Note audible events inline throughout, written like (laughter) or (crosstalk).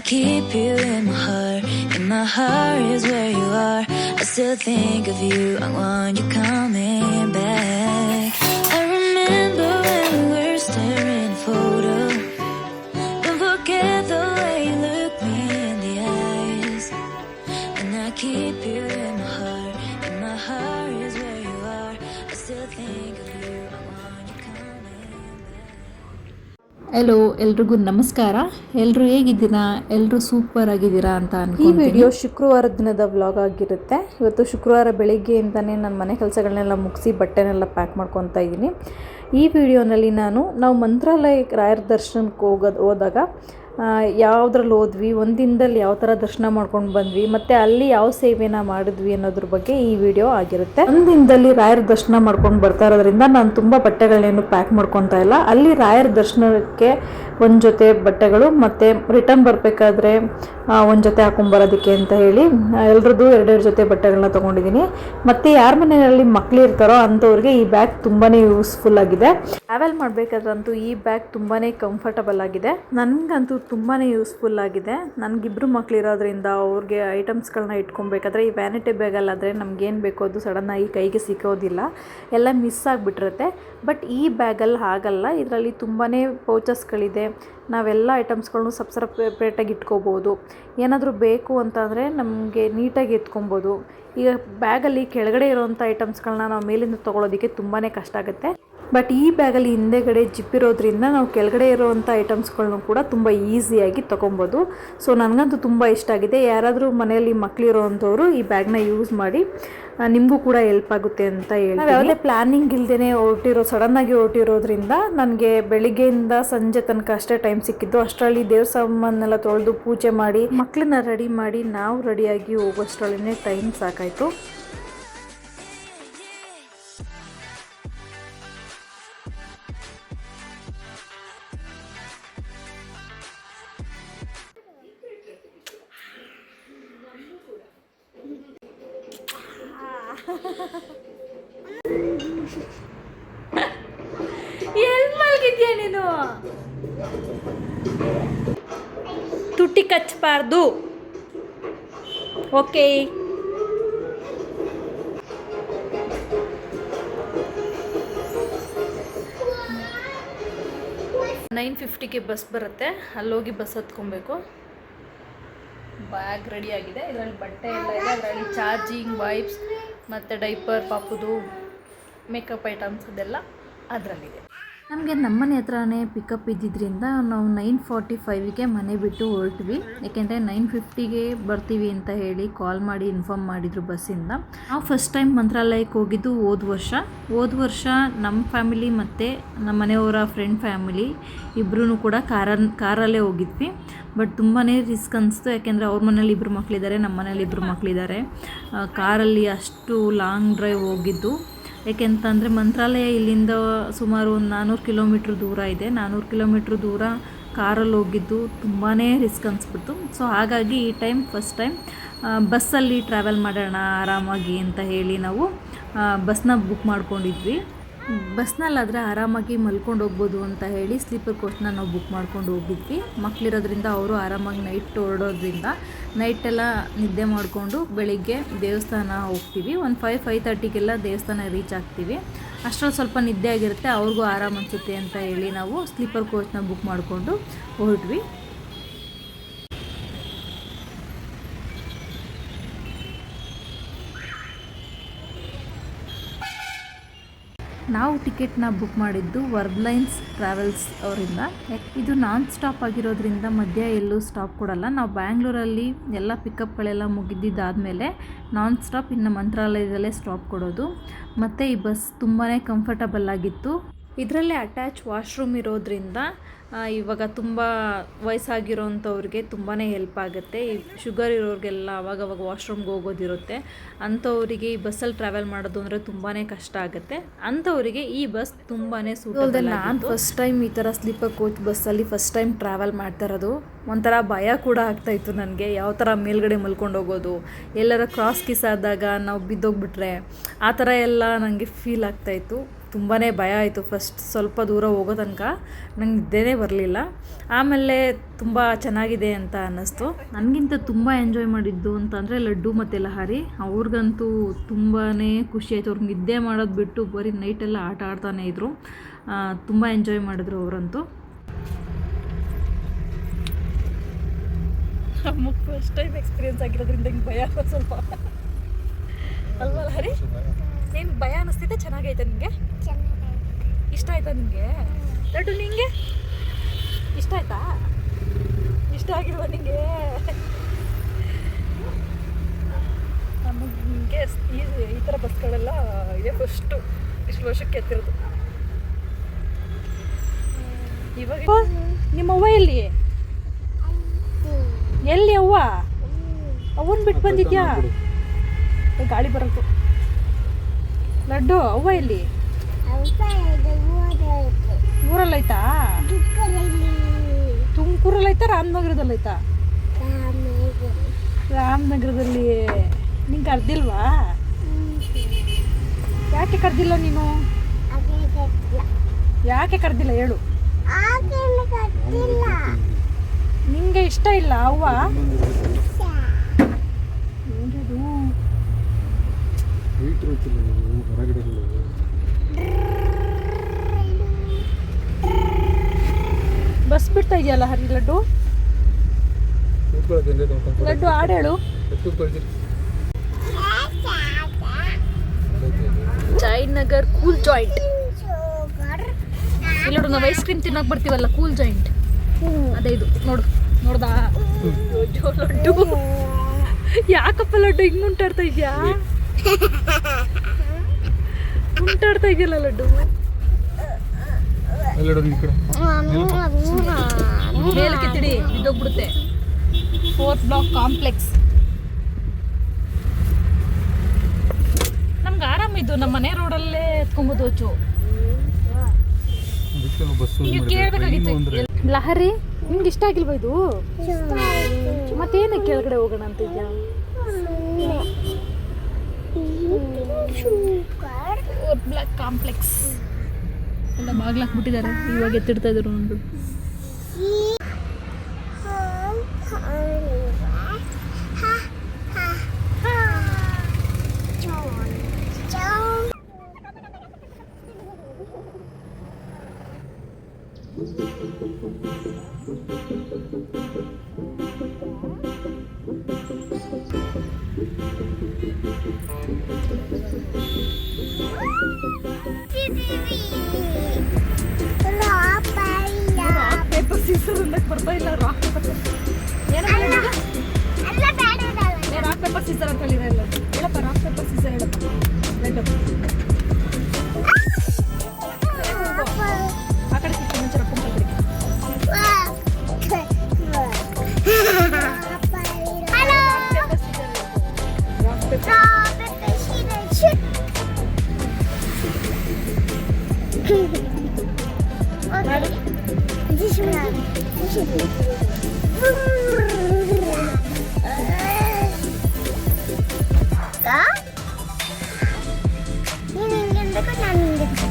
keep you in my heart. And my heart is where you are. I still think of you. I want you coming back. I remember when we were staring hello ಎಲ್ರಿಗೂ ನಮಸ್ಕಾರ. ಎಲ್ಲರೂ ಹೇಗಿದ್ದೀರಾ? ಎಲ್ಲರೂ super ಆಗಿದ್ದೀರಾ ಅಂತ ಈ video ಶುಕ್ರವಾರ ದಿನದ ವ್ಲಾಗ್ ಆಗಿರುತ್ತೆ. ಇವತ್ತು ಶುಕ್ರವಾರ ಬೆಳಿಗ್ಗೆಯಿಂದನೇ ನಾನು ಮನೆ ಕೆಲಸಗಳನ್ನೆಲ್ಲ ಮುಗಿಸಿ ಬಟ್ಟೆನೆಲ್ಲ ಪ್ಯಾಕ್ ಮಾಡ್ಕೊತಾ ಇದ್ದೀನಿ. ಈ ವಿಡಿಯೋನಲ್ಲಿ ನಾನು ನಾವು ಮಂತ್ರಾಲಯಕ್ಕೆ ರಾಯರ ದರ್ಶನಕ್ಕೆ ಹೋಗೋದು ಹೋದಾಗ ಯಾವುದ್ರಲ್ಲಿ ಹೋದ್ವಿ ಒಂದು ದಿನದಲ್ಲಿ ಯಾವ ಥರ ದರ್ಶನ ಮಾಡ್ಕೊಂಡು ಬಂದ್ವಿ, ಮತ್ತು ಅಲ್ಲಿ ಯಾವ ಸೇವೆನ ಮಾಡಿದ್ವಿ ಅನ್ನೋದ್ರ ಬಗ್ಗೆ ಈ ವಿಡಿಯೋ ಆಗಿರುತ್ತೆ. ಒಂದು ದಿನದಲ್ಲಿ ರಾಯರ ದರ್ಶನ ಮಾಡ್ಕೊಂಡು ಬರ್ತಾ ಇರೋದ್ರಿಂದ ನಾನು ತುಂಬ ಬಟ್ಟೆಗಳನ್ನೇನು ಪ್ಯಾಕ್ ಮಾಡ್ಕೊತಾ ಇಲ್ಲ. ಅಲ್ಲಿ ರಾಯರ ದರ್ಶನಕ್ಕೆ ಒಂದು ಜೊತೆ ಬಟ್ಟೆಗಳು, ಮತ್ತು ರಿಟರ್ನ್ ಬರಬೇಕಾದ್ರೆ ಒಂದು ಜೊತೆ ಹಾಕೊಂಬರೋದಕ್ಕೆ ಅಂತ ಹೇಳಿ ಎಲ್ರದ್ದು ಎರಡೆರಡು ಜೊತೆ ಬಟ್ಟೆಗಳನ್ನ ತೊಗೊಂಡಿದ್ದೀನಿ ಮತ್ತು ಯಾರ ಮನೆಯಲ್ಲಿ ಮಕ್ಳು ಇರ್ತಾರೋ ಅಂಥವ್ರಿಗೆ ಈ ಬ್ಯಾಗ್ ತುಂಬಾ ಯೂಸ್ಫುಲ್ ಆಗಿದೆ. ಟ್ರಾವೆಲ್ ಮಾಡಬೇಕಾದ್ರಂತೂ ಈ ಬ್ಯಾಗ್ ತುಂಬಾ ಕಂಫರ್ಟಬಲ್ ಆಗಿದೆ. ನನಗಂತೂ ತುಂಬಾ ಯೂಸ್ಫುಲ್ ಆಗಿದೆ. ನನಗಿಬ್ಬರು ಇರೋದ್ರಿಂದ ಅವ್ರಿಗೆ ಐಟಮ್ಸ್ಗಳನ್ನ ಇಟ್ಕೊಬೇಕಾದ್ರೆ, ಈ ವ್ಯಾನಿಟಿ ಬ್ಯಾಗಲ್ಲಾದರೆ ನಮಗೇನು ಬೇಕೋ ಅದು ಸಡನ್ನಾಗಿ ಕೈಗೆ ಸಿಕ್ಕೋದಿಲ್ಲ. ಎಲ್ಲ ಮಿಸ್ ಆಗಿಬಿಟ್ಟಿರುತ್ತೆ. ಬಟ್ ಈ ಬ್ಯಾಗಲ್ಲಿ ಹಾಗಲ್ಲ. ಇದರಲ್ಲಿ ತುಂಬಾ ಪೌಚಸ್ಗಳಿದೆ ನಾವೆಲ್ಲ ಐಟಮ್ಸ್ಗಳನ್ನು ಸಪ್ ಸಪ್ರೇಟಾಗಿ ಇಟ್ಕೋಬೋದು. ಏನಾದರೂ ಬೇಕು ಅಂತಂದರೆ ನಮಗೆ ನೀಟಾಗಿ ಎತ್ಕೊಬೋದು. ಈಗ ಬ್ಯಾಗಲ್ಲಿ ಕೆಳಗಡೆ ಇರೋವಂಥ ಐಟಮ್ಸ್ಗಳನ್ನ ನಾವು ಮೇಲಿಂದ ತೊಗೊಳೋದಕ್ಕೆ ತುಂಬಾ ಕಷ್ಟ ಆಗುತ್ತೆ. ಬಟ್ ಈ ಬ್ಯಾಗಲ್ಲಿ ಹಿಂದೆಗಡೆ ಜಿಪ್ ಇರೋದ್ರಿಂದ ನಾವು ಕೆಳಗಡೆ ಇರೋವಂಥ ಐಟಮ್ಸ್ಗಳನ್ನು ಕೂಡ ತುಂಬ ಈಸಿಯಾಗಿ ತೊಗೊಬೋದು. ಸೊ ನನಗಂತೂ ತುಂಬ ಇಷ್ಟ ಆಗಿದೆ. ಯಾರಾದರೂ ಮನೆಯಲ್ಲಿ ಮಕ್ಕಳಿರೋವಂಥವ್ರು ಈ ಬ್ಯಾಗ್ನ ಯೂಸ್ ಮಾಡಿ ನಿಮಗೂ ಕೂಡ ಹೆಲ್ಪ್ ಆಗುತ್ತೆ ಅಂತ ಹೇಳಿ ಯಾವುದೇ ಪ್ಲ್ಯಾನಿಂಗ್ ಇಲ್ಲದೇ ಹೊರಟಿರೋ ಸಡನ್ನಾಗಿ ಹೊರಟಿರೋದ್ರಿಂದ ನನಗೆ ಬೆಳಿಗ್ಗೆಯಿಂದ ಸಂಜೆ ತನಕ ಅಷ್ಟೇ ಟೈಮ್ ಸಿಕ್ಕಿದ್ದು. ಅಷ್ಟರಲ್ಲಿ ದೇವ್ರ ಸಾಮಾನೆಲ್ಲ ತೊಳೆದು ಪೂಜೆ ಮಾಡಿ ಮಕ್ಕಳನ್ನ ರೆಡಿ ಮಾಡಿ ನಾವು ರೆಡಿಯಾಗಿ ಹೋಗೋಷ್ಟರಲ್ಲೇ ಟೈಮ್ ಸಾಕಾಯಿತು. ಓಕೆ. ನೈನ್ ಫಿಫ್ಟಿಗೆ ಬಸ್ ಬರುತ್ತೆ. ಅಲ್ಲೋಗಿ ಬಸ್ ಹತ್ಕೊಬೇಕು. ಬ್ಯಾಗ್ ಆಗಿದೆ. ಇದರಲ್ಲಿ ಬಟ್ಟೆ ಎಲ್ಲ ಇದೆ. ಅದರಲ್ಲಿ ಚಾರ್ಜಿಂಗ್, ವೈಪ್ಸ್, ಮತ್ತು ಡೈಪರ್, ಪಾಪುದು, ಮೇಕಪ್ ಐಟಮ್ಸ್ ಅದೆಲ್ಲ ಅದರಲ್ಲಿದೆ. ನಮಗೆ ನಮ್ಮನೆ ಹತ್ರನೇ ಪಿಕಪ್ ಇದ್ದಿದ್ದರಿಂದ ನಾವು ನೈನ್ ಫಾರ್ಟಿ ಫೈವಿಗೆ ಮನೆ ಬಿಟ್ಟು ಹೊರಟ್ವಿ. ಯಾಕೆಂದರೆ ನೈನ್ ಫಿಫ್ಟಿಗೆ ಬರ್ತೀವಿ ಅಂತ ಹೇಳಿ ಕಾಲ್ ಮಾಡಿ ಇನ್ಫಾರ್ಮ್ ಮಾಡಿದರು ಬಸ್ಸಿಂದ ನಾವು ಫಸ್ಟ್ ಟೈಮ್ ಮಂತ್ರಾಲಯಕ್ಕೆ ಹೋಗಿದ್ದು ಹೋದ ವರ್ಷ. ಹೋದ ವರ್ಷ ನಮ್ಮ ಫ್ಯಾಮಿಲಿ ಮತ್ತು ನಮ್ಮ ಮನೆಯವರ ಫ್ರೆಂಡ್ ಫ್ಯಾಮಿಲಿ ಇಬ್ಬರೂ ಕೂಡ ಕಾರನ್ ಕಾರಲ್ಲೇ ಹೋಗಿದ್ವಿ. ಬಟ್ ತುಂಬಾ ರಿಸ್ಕ್ ಅನಿಸ್ತು. ಯಾಕೆಂದರೆ ಅವ್ರ ಮನೇಲಿ ಇಬ್ಬರು ಮಕ್ಕಳಿದ್ದಾರೆ ನಮ್ಮ ಮನೇಲಿ ಇಬ್ಬರು ಮಕ್ಕಳಿದ್ದಾರೆ ಕಾರಲ್ಲಿ ಅಷ್ಟು ಲಾಂಗ್ ಡ್ರೈವ್ ಹೋಗಿದ್ದು. ಏಕೆಂತಂದರೆ ಮಂತ್ರಾಲಯ ಇಲ್ಲಿಂದ ಸುಮಾರು ಒಂದು ನಾನ್ನೂರು ಕಿಲೋಮೀಟ್ರ್ ದೂರ ಇದೆ. ನಾನ್ನೂರು ಕಿಲೋಮೀಟ್ರ್ ದೂರ ಕಾರಲ್ಲಿ ಹೋಗಿದ್ದು ತುಂಬಾ ರಿಸ್ಕ್ ಅನಿಸ್ಬಿಡ್ತು. ಸೊ ಹಾಗಾಗಿ ಈ ಟೈಮ್ ಫಸ್ಟ್ ಟೈಮ್ ಬಸ್ಸಲ್ಲಿ ಟ್ರಾವೆಲ್ ಮಾಡೋಣ ಆರಾಮಾಗಿ ಅಂತ ಹೇಳಿ ನಾವು ಬಸ್ನ ಬುಕ್ ಮಾಡ್ಕೊಂಡಿದ್ವಿ. ಬಸ್ನಲ್ಲಾದರೆ ಆರಾಮಾಗಿ ಮಲ್ಕೊಂಡು ಹೋಗ್ಬೋದು ಅಂತ ಹೇಳಿ ಸ್ಲೀಪರ್ ಕೋಚ್ನ ನಾವು ಬುಕ್ ಮಾಡ್ಕೊಂಡು ಹೋಗಿದ್ವಿ. ಮಕ್ಕಳಿರೋದ್ರಿಂದ ಅವರು ಆರಾಮಾಗಿ ನೈಟ್ ಹೊರಡೋದ್ರಿಂದ ನೈಟೆಲ್ಲ ನಿದ್ದೆ ಮಾಡಿಕೊಂಡು ಬೆಳಿಗ್ಗೆ ದೇವಸ್ಥಾನ ಹೋಗ್ತೀವಿ. ಒಂದು ಫೈವ್ ಫೈವ್ ತರ್ಟಿಗೆಲ್ಲ ದೇವಸ್ಥಾನ ರೀಚ್ ಆಗ್ತೀವಿ. ಅಷ್ಟರಲ್ಲಿ ಸ್ವಲ್ಪ ನಿದ್ದೆ ಆಗಿರುತ್ತೆ, ಅವ್ರಿಗೂ ಆರಾಮ ಅನಿಸುತ್ತೆ ಅಂತ ಹೇಳಿ ನಾವು ಸ್ಲೀಪರ್ ಕೋಚ್ನ ಬುಕ್ ಮಾಡಿಕೊಂಡು ಹೊರಟ್ವಿ. ನಾವು ಟಿಕೆಟ್ನ ಬುಕ್ ಮಾಡಿದ್ದು ವರ್ಬ್ಲೈನ್ಸ್ ಟ್ರಾವೆಲ್ಸ್ ಅವರಿಂದ. ಇದು ನಾನ್ ಸ್ಟಾಪ್ ಆಗಿರೋದ್ರಿಂದ ಮಧ್ಯ ಎಲ್ಲೂ ಸ್ಟಾಪ್ ಕೊಡಲ್ಲ. ನಾವು ಬ್ಯಾಂಗ್ಳೂರಲ್ಲಿ ಎಲ್ಲ ಪಿಕಪ್ಗಳೆಲ್ಲ ಮುಗಿದಿದ್ದಾದಮೇಲೆ ನಾನ್ ಸ್ಟಾಪ್ ಇನ್ನು ಮಂತ್ರಾಲಯದಲ್ಲೇ ಸ್ಟಾಪ್ ಕೊಡೋದು. ಮತ್ತು ಈ ಬಸ್ ತುಂಬಾ ಕಂಫರ್ಟಬಲ್ ಆಗಿತ್ತು. ಇದರಲ್ಲೇ ಅಟ್ಯಾಚ್ ವಾಶ್ರೂಮ್ ಇರೋದ್ರಿಂದ ಇವಾಗ ತುಂಬ ವಯಸ್ಸಾಗಿರೋಂಥವ್ರಿಗೆ ತುಂಬಾ ಹೆಲ್ಪ್ ಆಗುತ್ತೆ. ಈ ಶುಗರ್ ಇರೋರಿಗೆಲ್ಲ ಅವಾಗವಾಗ ವಾಶ್ರೂಮ್ಗೆ ಹೋಗೋದಿರುತ್ತೆ. ಅಂಥವರಿಗೆ ಈ ಬಸ್ಸಲ್ಲಿ ಟ್ರಾವೆಲ್ ಮಾಡೋದು ಅಂದರೆ ತುಂಬಾ ಕಷ್ಟ ಆಗುತ್ತೆ. ಅಂಥವರಿಗೆ ಈ ಬಸ್ ತುಂಬಾ ಸೂಟಬಲ್ ನಾನು ಫಸ್ಟ್ ಟೈಮ್ ಈ ಥರ ಸ್ಲೀಪರ್ ಕೋಚ್ ಬಸ್ಸಲ್ಲಿ ಫಸ್ಟ್ ಟೈಮ್ ಟ್ರಾವೆಲ್ ಮಾಡ್ತಾ ಇರೋದು. ಒಂಥರ ಭಯ ಕೂಡ ಆಗ್ತಾಯಿತ್ತು ನನಗೆ. ಯಾವ ಥರ ಮೇಲ್ಗಡೆ ಮಲ್ಕೊಂಡು ಹೋಗೋದು. ಎಲ್ಲರ ಕ್ರಾಸ್ ಕಿಸ್ ಆದಾಗ ನಾವು ಬಿದ್ದೋಗ್ಬಿಟ್ರೆ ಆ ಥರ ಎಲ್ಲ ನನಗೆ ಫೀಲ್ ಆಗ್ತಾಯಿತ್ತು ತುಂಬಾ ಭಯ ಆಯಿತು ಫಸ್ಟ್ ಸ್ವಲ್ಪ ದೂರ ಹೋಗೋ ತನಕ. ನಂಗೆ ನಿದ್ದೆನೇ ಬರಲಿಲ್ಲ. ಆಮೇಲೆ ತುಂಬ ಚೆನ್ನಾಗಿದೆ ಅಂತ ಅನ್ನಿಸ್ತು. ನನಗಿಂತ ತುಂಬ ಎಂಜಾಯ್ ಮಾಡಿದ್ದು ಅಂತಂದರೆ ಲಡ್ಡು ಮತ್ತು ಲಹಾರಿ. ಅವ್ರಿಗಂತೂ ತುಂಬಾ ಖುಷಿ ಆಯಿತು. ಅವ್ರಿಗೆ ನಿದ್ದೆ ಮಾಡೋದು ಬಿಟ್ಟು ಬರೀ ನೈಟೆಲ್ಲ ಆಟ ಆಡ್ತಾನೆ ಇದ್ದರು ತುಂಬ ಎಂಜಾಯ್ ಮಾಡಿದ್ರು ಅವರಂತೂ. ನಮಗೆ ಫಸ್ಟ್ ಟೈಮ್ ಎಕ್ಸ್ಪೀರಿಯನ್ಸ್ ಆಗಿರೋದ್ರಿಂದ ಹಿಂಗೆ ಭಯ ಸ್ವಲ್ಪ. ಅಲ್ವಲ್ಲ ಹರಿ ಏನು ಭಯ ಅನಿಸ್ತೈತೆ ಚೆನ್ನಾಗೈತೆ ನಿಮಗೆ ಇಷ್ಟ ಆಯ್ತಾ ನಿಮಗೆ ಲಡ್ಡು ನಿಂಗೆ? ಇಷ್ಟ ಆಯ್ತಾ? ಇಷ್ಟ ಆಗಿಲ್ವಾ ನಿಂಗೆ? ನಮಗೆ ಈ ಈ ಥರ ಬಸ್ಗಳೆಲ್ಲ ಇದೆ ಫಸ್ಟು ಇಷ್ಟು ವರ್ಷಕ್ಕೆ ಎತ್ತಿರೋದು. ಇವಾಗ ನಿಮ್ಮ ಅವ್ವ ಎಲ್ಲಿ ಎಲ್ಲಿ ಅವ್ವ? ಅವನ್ ಬಿಟ್ಟು ಬಂದಿದ್ಯಾ? ಗಾಳಿ ಬರಲ್ತು. ಲಡ್ಡು ಅವ್ವ ಎಲ್ಲಿ? ಊರಲ್ಲೈತಾ ತುಮಕೂರಲ್ಲೈತಾ ರಾಮನಗರದಲ್ಲೈತಾ ರಾಮನಗರದಲ್ಲಿ. ನಿಂಗೆ ಕರ್ದಿಲ್ವಾ? ಯಾಕೆ ಕರ್ದಿಲ್ಲ ನೀನು? ಯಾಕೆ ಕರ್ದಿಲ್ಲ ಹೇಳು. ನಿಂಗೆ ಇಷ್ಟ ಇಲ್ಲ ಅವ್ವ? ಹೊರಗಡೆ ಬಸ್ ಬಿಡ್ತಾ ಇದೆಯಲ್ಲ ಹರಿ ಲಡ್ಡು? ಲಡ್ಡು ಆಡೇಳು ಜಯನಗರ್ ಕೂಲ್ ಜಾಯಿಂಟ್. ಇಲ್ಲ ನಾವು ಐಸ್ ಕ್ರೀಮ್ ತಿನ್ನೋಕೆ ಬರ್ತೀವಲ್ಲ, ಕೂಲ್ ಜಾಯಿಂಟ್. ಅದೇ ಇದು ನೋಡು, ನೋಡ್ದಾ? ಲಡ್ಡು. ಯಾಕಪ್ಪ ಲಡ್ಡು, ಹಿಂಗೆ ಉಂಟಾಡ್ತಾ ಇದ್ಯಾ? ಉಂಟಾಡ್ತಾ ಇದೆಯಲ್ಲ ಲಡ್ಡು? ಮೇಲಕ್ಕೆ ತಿಡಿ ಬಿದ್ದೋಗ್ಬಿಡುತ್ತೆ. ಫೋರ್ತ್ ಬ್ಲಾಕ್ ಕಾಂಪ್ಲೆಕ್ಸ್ ನಮ್ಗೆ ಆರಾಮಿದ್ದು ನಮ್ಮ ಮನೆ ರೋಡಲ್ಲೇ ಎತ್ಕೊಂಬೋದು ಹೋಚು ಬಸ್ಸು ನೀವು ಕೇಳಬೇಕಾಗಿತ್ತು. ಲಹರಿ ನಿಮ್ಗೆ ಇಷ್ಟ ಆಗಿಲ್ವಾ ಇದು? ಮತ್ತೇನು ಕೆಳಗಡೆ ಹೋಗೋಣ ಅಂತ ಇದೆಯಾ ಬ್ಲಾಕ್ ಕಾಂಪ್ಲೆಕ್ಸ್ ಎಲ್ಲ ಬಾಗ್ಲಾಕ್ಬಿಟ್ಟಿದ್ದಾರೆ ಇವಾಗ ಎತ್ತಿಡ್ತಾ ಇದ್ರು ಒಂದು ರಾಕ್ 저빼빼 시를 슛. 어디? 이제 시면 나? 얘는 이제 끝났는데.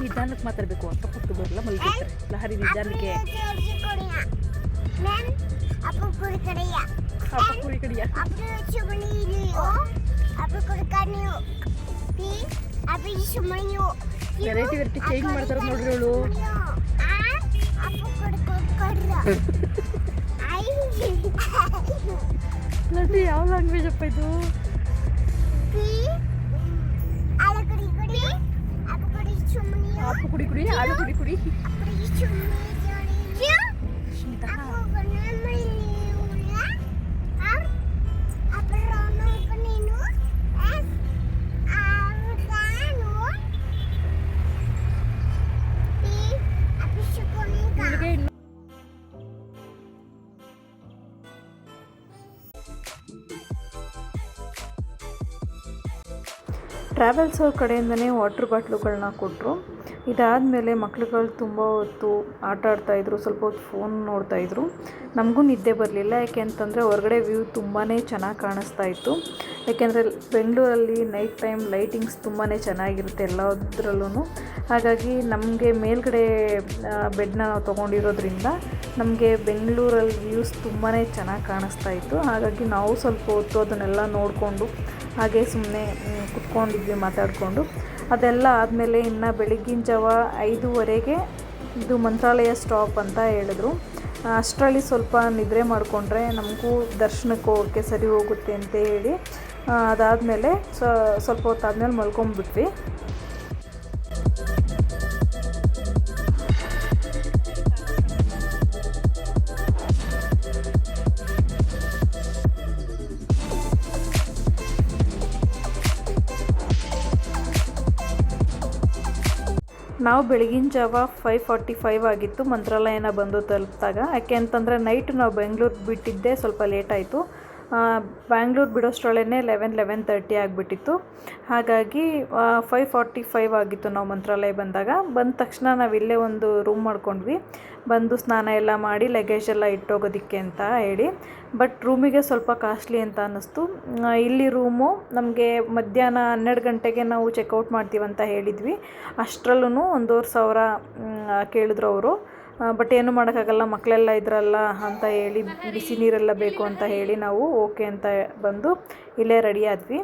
ನಿಧಾನಕ್ಕೆ ಮಾತಾಡಬೇಕು ಅಂತ ಪಕ್ಕ ಬರಲ್ಲ ಮಲಗಿರ್ತಾರೆ. ಲಹರಿ ನಿಧಾನಕ್ಕೆ. ವೆರೈಟಿ ವೆರೈಟಿ ಚೇಂಜ್ ಮಾಡ್ತಾರೆ ನೋಡ್ರಿ ಅವಳು. (laughs) ನೋಡ್ರಿ ಯಾವ ಲ್ಯಾಂಗ್ವೇಜ್ ಅಪ್ಪ ಇದು? syukur ni kau? ಇವಳಿಗೆ ಇನ್ನು ಟ್ರಾವೆಲ್ಸ್ ಅವ್ರ ಕಡೆಯಿಂದನೇ ವಾಟ್ರ್ ಬಾಟ್ಲುಗಳನ್ನ ಕೊಟ್ಟರು ಇದಾದಮೇಲೆ ಮಕ್ಳುಗಳು ತುಂಬ ಹೊತ್ತು ಆಟ ಆಡ್ತಾಯಿದ್ರು ಸ್ವಲ್ಪ ಹೊತ್ತು ಫೋನ್ ನೋಡ್ತಾಯಿದ್ರು ನಮಗೂ ನಿದ್ದೆ ಬರಲಿಲ್ಲ ಯಾಕೆ ಅಂತಂದರೆ ಹೊರಗಡೆ ವ್ಯೂ ತುಂಬಾ ಚೆನ್ನಾಗಿ ಕಾಣಿಸ್ತಾ ಇತ್ತು. ಯಾಕೆಂದರೆ ಬೆಂಗಳೂರಲ್ಲಿ ನೈಟ್ ಟೈಮ್ ಲೈಟಿಂಗ್ಸ್ ತುಂಬಾ ಚೆನ್ನಾಗಿರುತ್ತೆ ಎಲ್ಲದರಲ್ಲೂ ಹಾಗಾಗಿ ನಮಗೆ ಮೇಲ್ಗಡೆ ಬೆಡ್ನ ನಾವು ತೊಗೊಂಡಿರೋದ್ರಿಂದ ನಮಗೆ ಬೆಂಗಳೂರಲ್ಲಿ ವ್ಯೂಸ್ ತುಂಬಾ ಚೆನ್ನಾಗಿ ಕಾಣಿಸ್ತಾ ಇತ್ತು. ಹಾಗಾಗಿ ನಾವು ಸ್ವಲ್ಪ ಹೊತ್ತು ಅದನ್ನೆಲ್ಲ ನೋಡಿಕೊಂಡು ಹಾಗೆ ಸುಮ್ಮನೆ ಕುತ್ಕೊಂಡಿದ್ವಿ, ಮಾತಾಡಿಕೊಂಡು. ಅದೆಲ್ಲ ಆದಮೇಲೆ ಇನ್ನು ಬೆಳಗ್ಗಿನ ಜಾವ ಐದೂವರೆಗೆ ಇದು ಮಂತ್ರಾಲಯ ಸ್ಟಾಪ್ ಅಂತ ಹೇಳಿದ್ರು. ಅಷ್ಟರಲ್ಲಿ ಸ್ವಲ್ಪ ನಿದ್ರೆ ಮಾಡಿಕೊಂಡ್ರೆ ನಮಗೂ ದರ್ಶನಕ್ಕೆ ಹೋಗೋಕ್ಕೆ ಸರಿ ಹೋಗುತ್ತೆ ಅಂತ ಹೇಳಿ, ಅದಾದಮೇಲೆ ಸ್ವಲ್ಪ ಹೊತ್ತು ಆದಮೇಲೆ ನಾವು ಬೆಳಗಿನ ಜಾವ ಫೈವ್ ಫಾರ್ಟಿ ಫೈವ್ ಆಗಿತ್ತು, ಮಂತ್ರಾಲಯನ ಬಂದು ತಲುಪಿದಾಗ. ಯಾಕೆ ಅಂತಂದರೆ ನೈಟ್ ನಾವು ಬೆಂಗಳೂರು ಬಿಟ್ಟಿದ್ದೆ ಸ್ವಲ್ಪ ಲೇಟ್ ಆಯಿತು. ಬ್ಯಾಂಗ್ಳೂರು ಬಿಡೋಷ್ಟರೊಳೇ ಲೆವೆನ್ ಲೆವೆನ್ ತರ್ಟಿ ಆಗಿಬಿಟ್ಟಿತ್ತು. ಹಾಗಾಗಿ ಫೈವ್ ಫಾರ್ಟಿ ಫೈವ್ ಆಗಿತ್ತು ನಾವು ಮಂತ್ರಾಲಯ ಬಂದಾಗ. ಬಂದ ತಕ್ಷಣ ನಾವು ಇಲ್ಲೇ ಒಂದು ರೂಮ್ ಮಾಡ್ಕೊಂಡ್ವಿ. ಬಂದು ಸ್ನಾನ ಎಲ್ಲ ಮಾಡಿ ಲಗೇಜ್ ಎಲ್ಲ ಇಟ್ಟೋಗೋದಕ್ಕೆ ಅಂತ ಹೇಳಿ. ಬಟ್ ರೂಮಿಗೆ ಸ್ವಲ್ಪ ಕಾಸ್ಟ್ಲಿ ಅಂತ ಅನ್ನಿಸ್ತು. ಇಲ್ಲಿ ರೂಮು ನಮಗೆ ಮಧ್ಯಾಹ್ನ ಹನ್ನೆರಡು ಗಂಟೆಗೆ ನಾವು ಚೆಕ್ಔಟ್ ಮಾಡ್ತೀವಂತ ಹೇಳಿದ್ವಿ. ಅಷ್ಟರಲ್ಲೂ ಒಂದೂವರೆ ಸಾವಿರ ಕೇಳಿದ್ರು ಅವರು. ಬಟ್ ಏನು ಮಾಡೋಕ್ಕಾಗಲ್ಲ ಮಕ್ಕಳೆಲ್ಲ ಇದ್ರಲ್ಲ ಅಂತ ಹೇಳಿ ಬಿಸಿ ನೀರೆಲ್ಲ ಬೇಕು ಅಂತ ಹೇಳಿ ನಾವು ಓಕೆ ಅಂತ ಬಂದು ಇಲ್ಲೇ ರೆಡಿ ಆದ್ವಿ.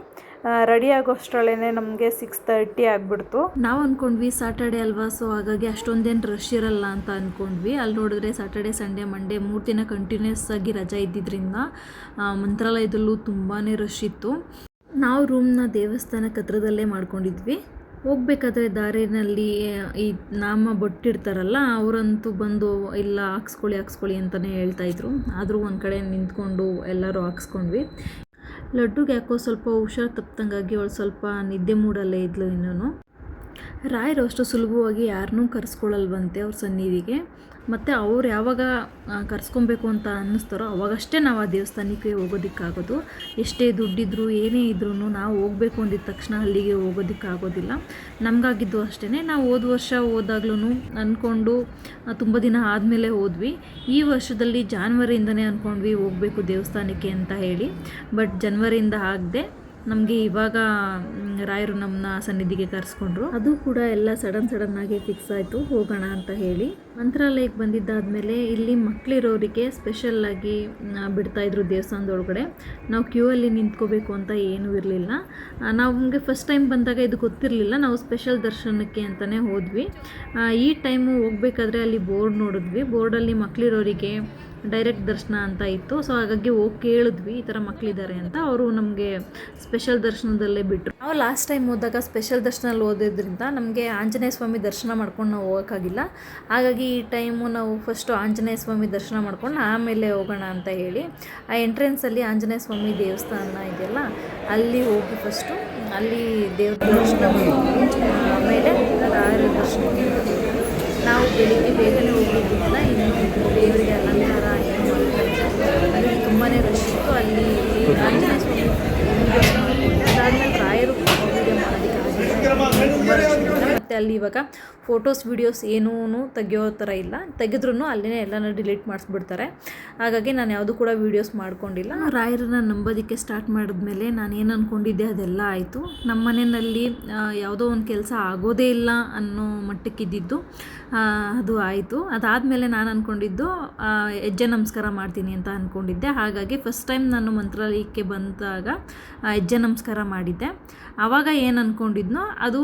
ರೆಡಿ ಆಗೋಷ್ಟ್ರಲ್ಲೇ ನಮಗೆ ಸಿಕ್ಸ್ ತರ್ಟಿ ಆಗಿಬಿಡ್ತು. ನಾವು ಅಂದ್ಕೊಂಡ್ವಿ ಸಾಟರ್ಡೆ ಅಲ್ವಾ ಸೊ ಹಾಗಾಗಿ ಅಷ್ಟೊಂದೇನು ರಶ್ ಇರಲ್ಲ ಅಂತ ಅಂದ್ಕೊಂಡ್ವಿ ಅಲ್ಲಿ ನೋಡಿದ್ರೆ ಸಾಟರ್ಡೆ ಸಂಡೇ ಮಂಡೇ ಮೂರು ದಿನ ಕಂಟಿನ್ಯೂಸ್ ಆಗಿ ರಜಾ ಇದ್ದಿದ್ದರಿಂದ ಮಂತ್ರಾಲಯದಲ್ಲೂ ತುಂಬಾ ರಶ್ ಇತ್ತು. ನಾವು ರೂಮ್ನ ದೇವಸ್ಥಾನಕ್ಕೆ ಹತ್ರದಲ್ಲೇ ಮಾಡ್ಕೊಂಡಿದ್ವಿ. ಹೋಗ್ಬೇಕಾದ್ರೆ ದಾರಿನಲ್ಲಿ ಈ ನಾಮ ಬೊಟ್ಟಿರ್ತಾರಲ್ಲ, ಅವರಂತೂ ಬಂದು, ಇಲ್ಲ, ಹಾಕ್ಸ್ಕೊಳ್ಳಿ ಹಾಕ್ಸ್ಕೊಳ್ಳಿ ಅಂತಲೇ ಹೇಳ್ತಾಯಿದ್ರು ಆದರೂ ಒಂದು ಕಡೆ ನಿಂತ್ಕೊಂಡು ಎಲ್ಲರೂ ಹಾಕ್ಸ್ಕೊಂಡ್ವಿ. ಲಡ್ಡುಗೆ ಯಾಕೋ ಸ್ವಲ್ಪ ಹುಷಾರು ತಪ್ಪಂಗಾಗಿ ಅವಳು ಸ್ವಲ್ಪ ನಿದ್ದೆ ಮೂಡಲ್ಲೇ ಇದ್ಲು ಇನ್ನೂ ರಾಯರು ಅಷ್ಟು ಸುಲಭವಾಗಿ ಯಾರನ್ನೂ ಕರೆಸ್ಕೊಳ್ಳಲ್ವಂತೆ ಅವ್ರ ಸನ್ನಿಧಿಗೆ. ಮತ್ತು ಅವ್ರು ಯಾವಾಗ ಕರ್ಸ್ಕೊಬೇಕು ಅಂತ ಅನ್ನಿಸ್ತಾರೋ ಅವಾಗಷ್ಟೇ ನಾವು ಆ ದೇವಸ್ಥಾನಕ್ಕೆ ಹೋಗೋದಕ್ಕಾಗೋದು. ಎಷ್ಟೇ ದುಡ್ಡಿದ್ರು, ಏನೇ ಇದ್ರೂ ನಾವು ಹೋಗಬೇಕು ಅಂದಿದ ತಕ್ಷಣ ಅಲ್ಲಿಗೆ ಹೋಗೋದಕ್ಕಾಗೋದಿಲ್ಲ. ನಮಗಾಗಿದ್ದು ಅಷ್ಟೇ ನಾವು ಹೋದ ವರ್ಷ ಹೋದಾಗ್ಲೂ ಅಂದ್ಕೊಂಡು ತುಂಬ ದಿನ ಆದಮೇಲೆ ಹೋದ್ವಿ. ಈ ವರ್ಷದಲ್ಲಿ ಜಾನ್ವರಿಯಿಂದನೇ ಅಂದ್ಕೊಂಡ್ವಿ ಹೋಗಬೇಕು ದೇವಸ್ಥಾನಕ್ಕೆ ಅಂತ ಹೇಳಿ. ಬಟ್ ಜನ್ವರಿಯಿಂದ ಆಗದೆ ನಮಗೆ ಇವಾಗ ರಾಯರು ನಮ್ಮನ್ನ ಸನ್ನಿಧಿಗೆ ಕರೆಸ್ಕೊಂಡ್ರು. ಅದು ಕೂಡ ಎಲ್ಲ ಸಡನ್ ಸಡನ್ ಆಗಿ ಫಿಕ್ಸ್ ಆಯಿತು. ಹೋಗೋಣ ಅಂತ ಹೇಳಿ. ಮಂತ್ರಾಲಯಕ್ಕೆ ಬಂದಿದ್ದಾದಮೇಲೆ ಇಲ್ಲಿ ಮಕ್ಕಳಿರೋರಿಗೆ ಸ್ಪೆಷಲ್ಲಾಗಿ ಬಿಡ್ತಾಯಿದ್ರು ದೇವಸ್ಥಾನದೊಳಗಡೆ. ನಾವು ಕ್ಯೂ ಅಲ್ಲಿ ನಿಂತ್ಕೋಬೇಕು ಅಂತ ಏನೂ ಇರಲಿಲ್ಲ. ನಮಗೆ ಫಸ್ಟ್ ಟೈಮ್ ಬಂದಾಗ ಇದು ಗೊತ್ತಿರಲಿಲ್ಲ. ನಾವು ಸ್ಪೆಷಲ್ ದರ್ಶನಕ್ಕೆ ಅಂತಲೇ ಹೋದ್ವಿ. ಈ ಟೈಮು ಹೋಗ್ಬೇಕಾದ್ರೆ ಅಲ್ಲಿ ಬೋರ್ಡ್ ನೋಡಿದ್ವಿ. ಬೋರ್ಡಲ್ಲಿ ಮಕ್ಕಳಿರೋರಿಗೆ ಡೈರೆಕ್ಟ್ ದರ್ಶನ ಅಂತ ಇತ್ತು. ಸೊ ಹಾಗಾಗಿ ಹೋಗಿ ಕೇಳಿದ್ವಿ, ಈ ಥರ ಮಕ್ಕಳಿದ್ದಾರೆ ಅಂತ. ಅವರು ನಮಗೆ ಸ್ಪೆಷಲ್ ದರ್ಶನದಲ್ಲೇ ಬಿಟ್ಟರು ನಾವು ಲಾಸ್ಟ್ ಟೈಮ್ ಹೋದಾಗ ಸ್ಪೆಷಲ್ ದರ್ಶನಲ್ಲಿ ಓದಿದ್ರಿಂದ ನಮಗೆ ಆಂಜನೇಯ ಸ್ವಾಮಿ ದರ್ಶನ ಮಾಡ್ಕೊಂಡು ನಾವು ಹೋಗೋಕ್ಕಾಗಿಲ್ಲ. ಹಾಗಾಗಿ ಈ ಟೈಮು ನಾವು ಫಸ್ಟು ಆಂಜನೇಯ ಸ್ವಾಮಿ ದರ್ಶನ ಮಾಡ್ಕೊಂಡು ಆಮೇಲೆ ಹೋಗೋಣ ಅಂತ ಹೇಳಿ, ಆ ಎಂಟ್ರೆನ್ಸಲ್ಲಿ ಆಂಜನೇಯ ಸ್ವಾಮಿ ದೇವಸ್ಥಾನ ಇದೆಯಲ್ಲ, ಅಲ್ಲಿ ಹೋಗಿ ಫಸ್ಟು ಅಲ್ಲಿ ದೇವ್ರ ದರ್ಶನ ಆಮೇಲೆ ರಾಯರ ಹೋದ್ವಿ. ನಾವು ಬೆಳಿಗ್ಗೆ ಬೇಗನೆ ಹೋಗಿದ್ದರಿಂದ ದೇವರಿಗೆ ಅಲಂಕಾರ ಅಲ್ಲಿ ತುಂಬಾ ರಶ್ ಇತ್ತು. ಅಲ್ಲಿ ಆಂಜನೇಯ ಸ್ವಾಮಿ ಅದಾದಮೇಲೆ ರಾಯರು ಮತ್ತು ಅಲ್ಲಿ ಇವಾಗ ಫೋಟೋಸ್ ವೀಡಿಯೋಸ್ ಏನೂ ತೆಗಿಯೋ ಥರ ಇಲ್ಲ. ತೆಗೆದ್ರೂ ಅಲ್ಲೇ ಎಲ್ಲನೂ ಡಿಲೀಟ್ ಮಾಡಿಸ್ಬಿಡ್ತಾರೆ. ಹಾಗಾಗಿ ನಾನು ಯಾವುದೂ ಕೂಡ ವೀಡಿಯೋಸ್ ಮಾಡ್ಕೊಂಡಿಲ್ಲ. ರಾಯರನ್ನ ನಂಬೋದಕ್ಕೆ ಸ್ಟಾರ್ಟ್ ಮಾಡಿದ್ಮೇಲೆ ನಾನು ಏನು ಅಂದ್ಕೊಂಡಿದ್ದೆ ಅದೆಲ್ಲ ಆಯಿತು. ನಮ್ಮ ಮನೆಯಲ್ಲಿ ಯಾವುದೋ ಒಂದು ಕೆಲಸ ಆಗೋದೇ ಇಲ್ಲ ಅನ್ನೋ ಮಟ್ಟಕ್ಕಿದ್ದಿದ್ದು ಅದು ಆಯಿತು. ಅದಾದಮೇಲೆ ನಾನು ಅಂದ್ಕೊಂಡಿದ್ದು ಹೆಜ್ಜೆ ನಮಸ್ಕಾರ ಮಾಡ್ತೀನಿ ಅಂತ ಅಂದ್ಕೊಂಡಿದ್ದೆ ಹಾಗಾಗಿ ಫಸ್ಟ್ ಟೈಮ್ ನಾನು ಮಂತ್ರಾಲಯಕ್ಕೆ ಬಂದಾಗ ಹೆಜ್ಜೆ ನಮಸ್ಕಾರ ಮಾಡಿದ್ದೆ. ಆವಾಗ ಏನು ಅಂದ್ಕೊಂಡಿದ್ನೋ ಅದು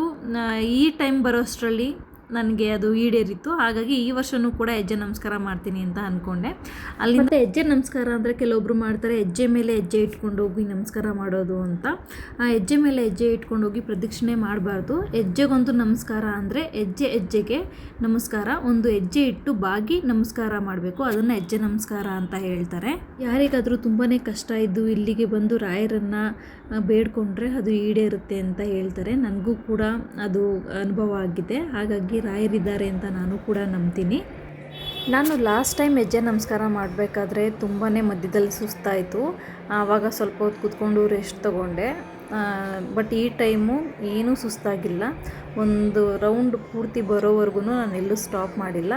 ಈ ಟೈಮ್ ಬರೋಷ್ಟರಲ್ಲಿ ನನಗೆ ಅದು ಈಡೇರಿತ್ತು. ಹಾಗಾಗಿ ಈ ವರ್ಷವೂ ಕೂಡ ಹೆಜ್ಜೆ ನಮಸ್ಕಾರ ಮಾಡ್ತೀನಿ ಅಂತ ಅಂದ್ಕೊಂಡೆ ಅಲ್ಲಿ ಮತ್ತೆ ಹೆಜ್ಜೆ ನಮಸ್ಕಾರ ಅಂದರೆ ಕೆಲವೊಬ್ರು ಮಾಡ್ತಾರೆ, ಹೆಜ್ಜೆ ಮೇಲೆ ಹೆಜ್ಜೆ ಇಟ್ಕೊಂಡು ಹೋಗಿ ನಮಸ್ಕಾರ ಮಾಡೋದು ಅಂತ. ಆ ಹೆಜ್ಜೆ ಮೇಲೆ ಹೆಜ್ಜೆ ಇಟ್ಕೊಂಡು ಹೋಗಿ ಪ್ರದಕ್ಷಿಣೆ ಮಾಡಬಾರ್ದು. ಹೆಜ್ಜೆಗೊಂದು ನಮಸ್ಕಾರ ಅಂದರೆ ಹೆಜ್ಜೆ ಹೆಜ್ಜೆಗೆ ನಮಸ್ಕಾರ, ಒಂದು ಹೆಜ್ಜೆ ಇಟ್ಟು ಬಾಗಿ ನಮಸ್ಕಾರ ಮಾಡಬೇಕು. ಅದನ್ನು ಹೆಜ್ಜೆ ನಮಸ್ಕಾರ ಅಂತ ಹೇಳ್ತಾರೆ. ಯಾರಿಗಾದರೂ ತುಂಬಾ ಕಷ್ಟ ಇದ್ದು ಇಲ್ಲಿಗೆ ಬಂದು ರಾಯರನ್ನು ಬೇಡ್ಕೊಂಡ್ರೆ ಅದು ಈಡೇರುತ್ತೆ ಅಂತ ಹೇಳ್ತಾರೆ. ನನಗೂ ಕೂಡ ಅದು ಅನುಭವ ಆಗಿದೆ. ಹಾಗಾಗಿ ರಾಯರಿದ್ದಾರೆ ಅಂತ ನಾನು ಕೂಡ ನಂಬ್ತೀನಿ. ನಾನು ಲಾಸ್ಟ್ ಟೈಮ್ ಹೆಜ್ಜೆ ನಮಸ್ಕಾರ ಮಾಡಬೇಕಾದ್ರೆ ತುಂಬಾ ಮಧ್ಯದಲ್ಲಿ ಸುಸ್ತಾಯಿತು ಆವಾಗ ಸ್ವಲ್ಪ ಹೊತ್ತು ಕೂತ್ಕೊಂಡು ರೆಸ್ಟ್ ತೊಗೊಂಡೆ. ಬಟ್ ಈ ಟೈಮು ಏನೂ ಸುಸ್ತಾಗಿಲ್ಲ. ಒಂದು ರೌಂಡ್ ಪೂರ್ತಿ ಬರೋವರೆಗೂ ನಾನು ಎಲ್ಲೂ ಸ್ಟಾಪ್ ಮಾಡಿಲ್ಲ.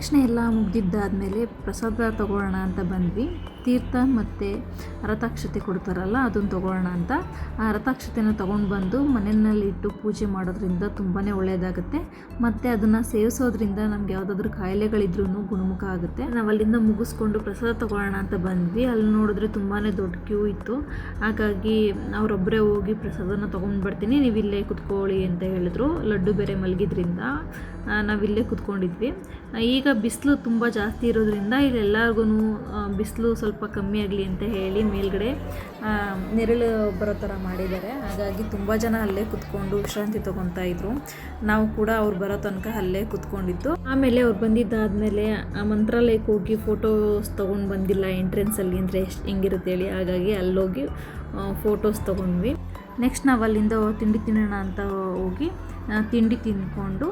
ದಕ್ಷಿಣ ಎಲ್ಲ ಮುಗಿದಾದ್ಮೇಲೆ ಪ್ರಸಾದ ತಗೊಳ್ಳೋಣ ಅಂತ ಬಂದ್ವಿ. ತೀರ್ಥ ಮತ್ತು ರಥಾಕ್ಷತೆ ಕೊಡ್ತಾರಲ್ಲ, ಅದನ್ನು ತಗೊಳ್ಳೋಣ ಅಂತ. ಆ ರಥಾಕ್ಷತೆನ ತೊಗೊಂಡು ಬಂದು ಮನೆಯಲ್ಲಿ ಇಟ್ಟು ಪೂಜೆ ಮಾಡೋದ್ರಿಂದ ತುಂಬಾ ಒಳ್ಳೆಯದಾಗುತ್ತೆ ಮತ್ತು ಅದನ್ನು ಸೇವಿಸೋದ್ರಿಂದ ನಮ್ಗೆ ಯಾವುದಾದ್ರೂ ಕಾಯಿಲೆಗಳಿದ್ರೂ ಗುಣಮುಖ ಆಗುತ್ತೆ. ನಾವು ಅಲ್ಲಿಂದ ಮುಗಿಸ್ಕೊಂಡು ಪ್ರಸಾದ ತೊಗೊಳ್ಳೋಣ ಅಂತ ಬಂದ್ವಿ. ಅಲ್ಲಿ ನೋಡಿದ್ರೆ ತುಂಬಾ ದೊಡ್ಡ ಕ್ಯೂ ಇತ್ತು. ಹಾಗಾಗಿ ಅವರೊಬ್ಬರೇ ಹೋಗಿ ಪ್ರಸಾದನ ತೊಗೊಂಡು ಬರ್ತೀನಿ, ನೀವು ಇಲ್ಲೇ ಕುತ್ಕೊಳ್ಳಿ ಅಂತ ಹೇಳಿದ್ರು. ಲಡ್ಡು ಬೇರೆ ಮಲಗಿದ್ರಿಂದ ನಾವು ನಾವಿಲ್ಲೇ ಕುತ್ಕೊಂಡಿದ್ವಿ. ಈಗ ಬಿಸಿಲು ತುಂಬ ಜಾಸ್ತಿ ಇರೋದ್ರಿಂದ ಇಲ್ಲೆಲ್ಲರಿಗೂ ಬಿಸಿಲು ಸ್ವಲ್ಪ ಕಮ್ಮಿ ಆಗಲಿ ಅಂತ ಹೇಳಿ ಮೇಲ್ಗಡೆ ಆ, ನೆರಳು ಬರೋ ಥರ ಮಾಡಿದ್ದಾರೆ. ಹಾಗಾಗಿ ತುಂಬ ಜನ ಅಲ್ಲೇ ಕುತ್ಕೊಂಡು ವಿಶ್ರಾಂತಿ ತೊಗೊತಾ ಇದ್ರು. ನಾವು ಕೂಡ ಅವ್ರು ಬರೋ ತನಕ ಅಲ್ಲೇ ಕುತ್ಕೊಂಡಿದ್ದು. ಆಮೇಲೆ ಅವ್ರು ಬಂದಿದ್ದಾದಮೇಲೆ ಮಂತ್ರಾಲಯಕ್ಕೆ ಹೋಗಿ ಫೋಟೋಸ್ ತೊಗೊಂಡು ಬಂದಿಲ್ಲ ಎಂಟ್ರೆನ್ಸಲ್ಲಿ ಅಂದರೆ ಎಷ್ಟು ಹೆಂಗಿರುತ್ತೆ ಹೇಳಿ. ಹಾಗಾಗಿ ಅಲ್ಲೋಗಿ ಫೋಟೋಸ್ ತೊಗೊಂಡ್ವಿ. ನೆಕ್ಸ್ಟ್ ನಾವು ಅಲ್ಲಿಂದ ತಿಂಡಿ ತಿನ್ನೋಣ ಅಂತ ಹೋಗಿ ತಿಂಡಿ ತಿಂದ್ಕೊಂಡು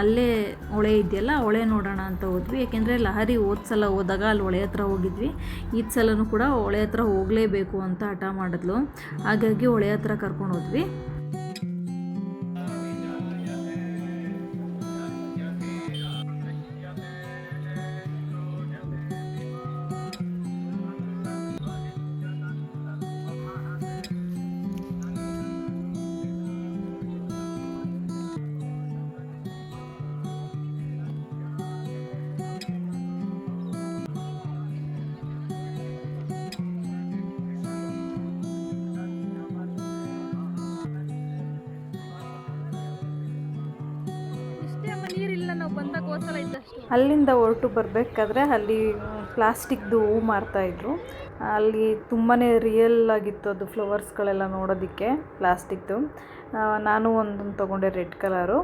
ಅಲ್ಲೇ ಹೊಳೆ ಇದೆಯಲ್ಲ ಹೊಳೆ ನೋಡೋಣ ಅಂತ ಹೋದ್ವಿ. ಯಾಕೆಂದರೆ ಲಹರಿ ಹೋದ ಸಲ ಹೋದಾಗ ಅಲ್ಲಿ ಹೊಳೆ ಹತ್ರ ಹೋಗಿದ್ವಿ. ಈ ಸಲನೂ ಕೂಡ ಹೊಳೆ ಹತ್ರ ಹೋಗಲೇಬೇಕು ಅಂತ ಹಠ ಮಾಡಿದ್ಲು. ಹಾಗಾಗಿ ಹೊಳೆ ಹತ್ರ ಕರ್ಕೊಂಡು ಹೋದ್ವಿ. ಅಲ್ಲಿಂದ ಹೊರಟು ಬರಬೇಕಾದ್ರೆ ಅಲ್ಲಿ ಪ್ಲಾಸ್ಟಿಕ್ದು ಹೂ ಮಾರ್ತಾಯಿದ್ರು ಅಲ್ಲಿ ತುಂಬಾ ರಿಯಲ್ ಆಗಿತ್ತು ಅದು ಫ್ಲವರ್ಸ್ಗಳೆಲ್ಲ ನೋಡೋದಕ್ಕೆ ಪ್ಲಾಸ್ಟಿಕ್ದು. ನಾನು ಒಂದೊಂದು ತೊಗೊಂಡೆ ರೆಡ್ ಕಲರು.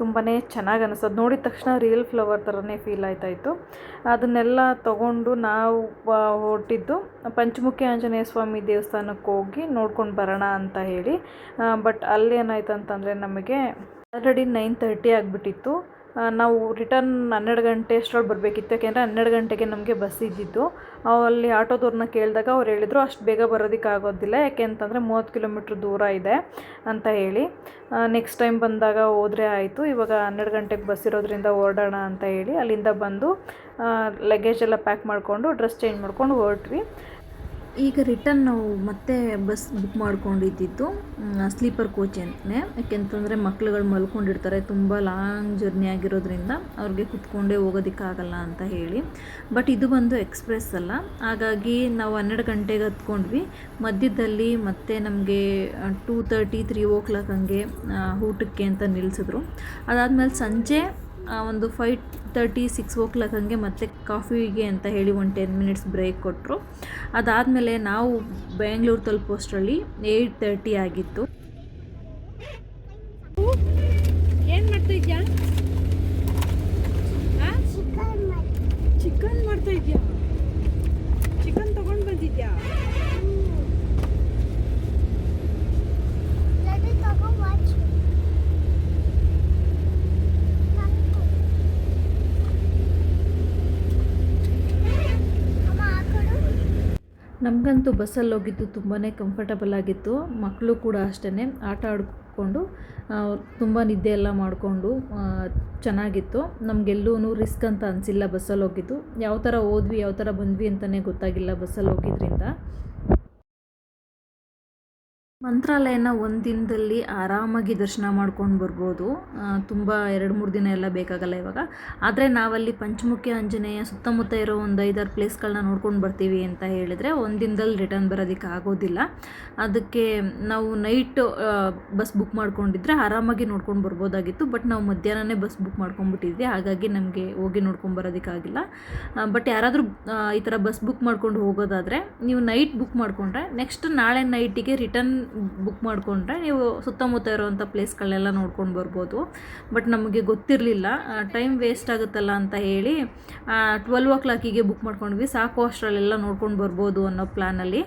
ತುಂಬಾ ಚೆನ್ನಾಗಿ ಅನಿಸೋದು. ನೋಡಿದ ತಕ್ಷಣ ರಿಯಲ್ ಫ್ಲವರ್ ಥರನೇ ಫೀಲ್ ಆಯ್ತಾಯಿತ್ತು ಅದನ್ನೆಲ್ಲ ತೊಗೊಂಡು ನಾವು ಹೊರಟಿದ್ದು ಪಂಚಮುಖಿ ಆಂಜನೇಯ ಸ್ವಾಮಿ ದೇವಸ್ಥಾನಕ್ಕೆ ಹೋಗಿ ನೋಡ್ಕೊಂಡು ಬರೋಣ ಅಂತ ಹೇಳಿ. ಬಟ್ ಅಲ್ಲಿ ಏನಾಯ್ತು ಅಂತಂದರೆ ನಮಗೆ ಆಲ್ರೆಡಿ ನೈನ್ ತರ್ಟಿ ಆಗಿಬಿಟ್ಟಿತ್ತು. ನಾವು ರಿಟರ್ನ್ ಹನ್ನೆರಡು ಗಂಟೆ ಅಷ್ಟರೊಳಗೆ ಬರಬೇಕಿತ್ತು. ಯಾಕೆಂದರೆ ಹನ್ನೆರಡು ಗಂಟೆಗೆ ನಮಗೆ ಬಸ್ ಇದ್ದಿತ್ತು ಅಲ್ಲಿ ಆಟೋದವ್ರನ್ನ ಕೇಳಿದಾಗ ಅವ್ರು ಹೇಳಿದರು, ಅಷ್ಟು ಬೇಗ ಬರೋದಕ್ಕೆ ಆಗೋದಿಲ್ಲ, ಯಾಕೆ ಅಂತಂದರೆ ಮೂವತ್ತು ಕಿಲೋಮೀಟ್ರ್ ದೂರ ಇದೆ ಅಂತ ಹೇಳಿ. ನೆಕ್ಸ್ಟ್ ಟೈಮ್ ಬಂದಾಗ ಹೋದರೆ ಆಯಿತು. ಇವಾಗ ಹನ್ನೆರಡು ಗಂಟೆಗೆ ಬಸ್ ಇರೋದ್ರಿಂದ ಹೊರಡೋಣ ಅಂತ ಹೇಳಿ ಅಲ್ಲಿಂದ ಬಂದು ಲಗೇಜ್ ಎಲ್ಲ ಪ್ಯಾಕ್ ಮಾಡಿಕೊಂಡು ಡ್ರೆಸ್ ಚೇಂಜ್ ಮಾಡ್ಕೊಂಡು ಹೊರಟ್ವಿ. ಈಗ ರಿಟರ್ನ್ ನಾವು ಮತ್ತೆ ಬಸ್ ಬುಕ್ ಮಾಡ್ಕೊಂಡಿದ್ದಿದ್ದು ಸ್ಲೀಪರ್ ಕೋಚ್ ಅಂತಲೇ ಯಾಕೆಂತಂದರೆ ಮಕ್ಳುಗಳು ಮಲ್ಕೊಂಡಿರ್ತಾರೆ, ತುಂಬ ಲಾಂಗ್ ಜರ್ನಿ ಆಗಿರೋದ್ರಿಂದ ಅವ್ರಿಗೆ ಕುತ್ಕೊಂಡೇ ಹೋಗೋದಕ್ಕಾಗಲ್ಲ ಅಂತ ಹೇಳಿ. ಬಟ್ ಇದು ಬಂದು ಎಕ್ಸ್ಪ್ರೆಸ್ ಅಲ್ಲ. ಹಾಗಾಗಿ ನಾವು ಹನ್ನೆರಡು ಗಂಟೆಗೆ ಹತ್ಕೊಂಡ್ವಿ. ಮಧ್ಯದಲ್ಲಿ ಮತ್ತೆ ನಮಗೆ two thirty three o'clock ಹಂಗೆ ಊಟಕ್ಕೆ ಅಂತ ನಿಲ್ಲಿಸಿದ್ರು ಅದಾದಮೇಲೆ ಸಂಜೆ ಒಂದು five thirty six o'clock ಹಂಗೆ ಮತ್ತೆ ಕಾಫಿಗೆ ಅಂತ ಹೇಳಿ ಒಂದು ಟೆನ್ ಮಿನಿಟ್ಸ್ ಬ್ರೇಕ್ ಕೊಟ್ಟರು ಅದಾದಮೇಲೆ ನಾವು ಬೆಂಗಳೂರು ತಲುಪೋಷ್ಟರಲ್ಲಿ ಏಯ್ಟ್ ತರ್ಟಿ ಆಗಿತ್ತು. ಏನು ಮಾಡ್ತಾ ಇದೆಯಾ? ಚಿಕನ್ ಮಾಡಿ ಚಿಕನ್ ಮಾಡ್ತಾ ಇದೆಯಾ ಚಿಕನ್ ತಗೊಂಡು ಬಂದಿದ್ಯಾ ಲಡ್ಡು ತಗೋ ವಾಚ್ ಅಮ್ಮ ಆ ಕಡೆ ನಮಗಂತೂ ಬಸ್ಸಲ್ಲಿ ಹೋಗಿದ್ದು ತುಂಬಾ ಕಂಫರ್ಟಬಲ್ ಆಗಿತ್ತು. ಮಕ್ಕಳು ಕೂಡ ಅಷ್ಟೇ ಆಟ ಆಡಿಕೊಂಡು ತುಂಬ ನಿದ್ದೆ ಎಲ್ಲ ಮಾಡಿಕೊಂಡು ಚೆನ್ನಾಗಿತ್ತು. ನಮಗೆಲ್ಲೂ ರಿಸ್ಕ್ ಅಂತ ಅನಿಸಿಲ್ಲ ಬಸ್ಸಲ್ಲಿ ಹೋಗಿದ್ದು. ಯಾವ ಥರ ಹೋದ್ವಿ ಯಾವ ಥರ ಬಂದ್ವಿ ಅಂತಲೇ ಗೊತ್ತಾಗಿಲ್ಲ ಬಸ್ಸಲ್ಲಿ ಹೋಗಿದ್ರಿಂದ. ಮಂತ್ರಾಲಯನ ಒಂದು ದಿನದಲ್ಲಿ ಆರಾಮಾಗಿ ದರ್ಶನ ಮಾಡ್ಕೊಂಡು ಬರ್ಬೋದು. ತುಂಬ ಎರಡು, ಮೂರು ದಿನ ಎಲ್ಲ ಬೇಕಾಗಲ್ಲ ಇವಾಗ. ಆದರೆ ನಾವಲ್ಲಿ ಪಂಚಮುಖಿ ಆಂಜನೇಯ ಸುತ್ತಮುತ್ತ ಇರೋ ಒಂದು ಐದಾರು ಪ್ಲೇಸ್ಗಳನ್ನ ನೋಡ್ಕೊಂಡು ಬರ್ತೀವಿ ಅಂತ ಹೇಳಿದರೆ ಒಂದು ದಿನದಲ್ಲಿ ರಿಟರ್ನ್ ಬರೋದಕ್ಕೆ ಆಗೋದಿಲ್ಲ. ಅದಕ್ಕೆ ನಾವು ನೈಟ್ ಬಸ್ ಬುಕ್ ಮಾಡ್ಕೊಂಡಿದ್ರೆ ಆರಾಮಾಗಿ ನೋಡ್ಕೊಂಡು ಬರ್ಬೋದಾಗಿತ್ತು. ಬಟ್ ನಾವು ಮಧ್ಯಾಹ್ನನೇ ಬಸ್ ಬುಕ್ ಮಾಡ್ಕೊಂಡ್ಬಿಟ್ಟಿದ್ವಿ. ಹಾಗಾಗಿ ನಮಗೆ ಹೋಗಿ ನೋಡ್ಕೊಂಡು ಬರೋದಕ್ಕಾಗಿಲ್ಲ ಬಟ್ ಯಾರಾದರೂ ಈ ಥರ ಬಸ್ ಬುಕ್ ಮಾಡ್ಕೊಂಡು ಹೋಗೋದಾದರೆ ನೀವು ನೈಟ್ ಬುಕ್ ಮಾಡಿಕೊಂಡ್ರೆ ನೆಕ್ಸ್ಟ್ ನಾಳೆ ನೈಟಿಗೆ ರಿಟರ್ನ್ ಬುಕ್ ಮಾಡಿಕೊಂಡ್ರೆ ನೀವು ಸುತ್ತಮುತ್ತ ಇರೋವಂಥ ಪ್ಲೇಸ್ಗಳನ್ನೆಲ್ಲ ನೋಡ್ಕೊಂಡು ಬರ್ಬೋದು. ಬಟ್ ನಮಗೆ ಗೊತ್ತಿರಲಿಲ್ಲ ಟೈಮ್ ವೇಸ್ಟ್ ಆಗುತ್ತಲ್ಲ ಅಂತ ಹೇಳಿ ಟ್ವೆಲ್ವ್ ಓ ಕ್ಲಾಕಿಗೆ ಬುಕ್ ಮಾಡ್ಕೊಂಡ್ವಿ. ಸಾಕು ಅಷ್ಟರಲ್ಲೆಲ್ಲ ನೋಡ್ಕೊಂಡು ಬರ್ಬೋದು ಅನ್ನೋ ಪ್ಲ್ಯಾನಲ್ಲಿ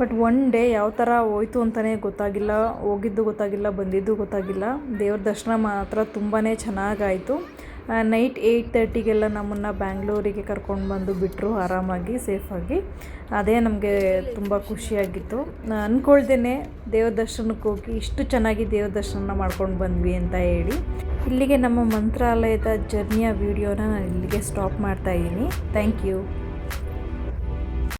ಬಟ್ ಒನ್ ಡೇ ಯಾವ ಥರ ಹೋಯ್ತು ಅಂತಲೇ ಗೊತ್ತಾಗಿಲ್ಲ. ಹೋಗಿದ್ದು ಗೊತ್ತಾಗಿಲ್ಲ, ಬಂದಿದ್ದು ಗೊತ್ತಾಗಿಲ್ಲ. ದೇವ್ರ ದರ್ಶನ ಮಾತ್ರ ತುಂಬಾ ಚೆನ್ನಾಗಾಯಿತು. ನೈಟ್ ಏಯ್ಟ್ ತರ್ಟಿಗೆಲ್ಲ ನಮ್ಮನ್ನು ಬ್ಯಾಂಗ್ಳೂರಿಗೆ ಕರ್ಕೊಂಡು ಬಂದು ಬಿಟ್ಟರು ಆರಾಮಾಗಿ ಸೇಫಾಗಿ ಅದೇ ನಮಗೆ ತುಂಬ ಖುಷಿಯಾಗಿತ್ತು. ಅಂದ್ಕೊಳ್ದೇ ದೇವ್ರ ದರ್ಶನಕ್ಕೆ ಹೋಗಿ ಇಷ್ಟು ಚೆನ್ನಾಗಿ ದೇವ್ರ ದರ್ಶನ ಮಾಡ್ಕೊಂಡು ಬಂದ್ವಿ ಅಂತ ಹೇಳಿ. ಇಲ್ಲಿಗೆ ನಮ್ಮ ಮಂತ್ರಾಲಯದ ಜರ್ನಿಯ ವಿಡಿಯೋನ ನಾನು ಇಲ್ಲಿಗೆ ಸ್ಟಾಪ್ ಮಾಡ್ತಾ ಇದ್ದೀನಿ. Thank you